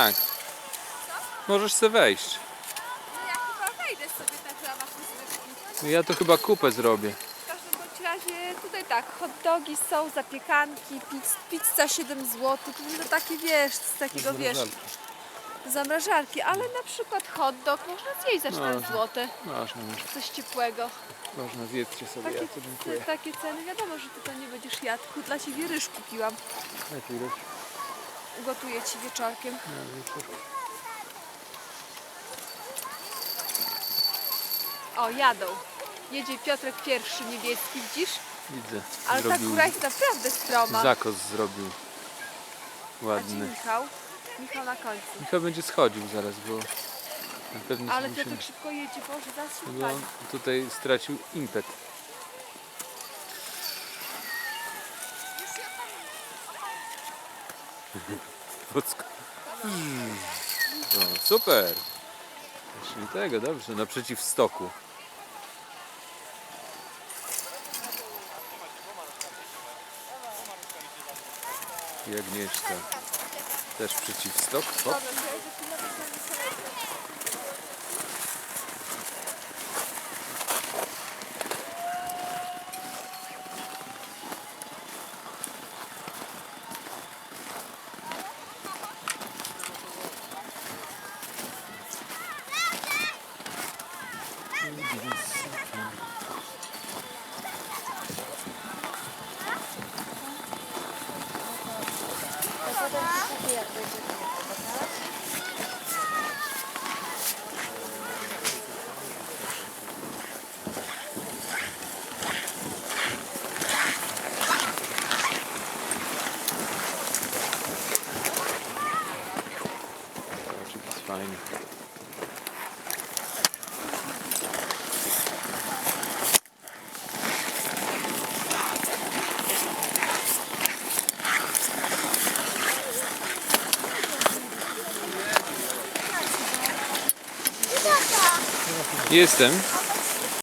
Tak. Możesz sobie wejść. No ja chyba wejdę sobie tak zwyżki. Ja to chyba kupę zrobię. W każdym bądź razie tutaj tak, hot dogi są, zapiekanki, pizz, pizza 7 zł. To takie wiesz, z takiego wiesz, zamrażarki, ale na przykład hot dog można zjeść za 4 No. zł. Można, Coś ciepłego. można zjedzcie sobie, Takie, ja to dziękuję. takie ceny, wiadomo, że ty to nie będziesz jadł. Dla ciebie ryż kupiłam. Jaki ryż? Ugotuję ci wieczorkiem. O, jadą. Jedzie Piotrek pierwszy niebieski, widzisz? Widzę. Ale ta Zrobił góra jest naprawdę stroma. zakos zrobił. A gdzie Ładny. Michał? Michał na końcu. Michał będzie schodził zaraz, bo na pewno Ale musimy, Piotrek szybko jedzie, Boże, zaraz się bo on upadnie. tutaj stracił impet. No, super. Czyli tego, dobrze, naprzeciw stoku. I Agnieszka. Też przeciw stok. Zobaczyć, jest fajnie. Jestem.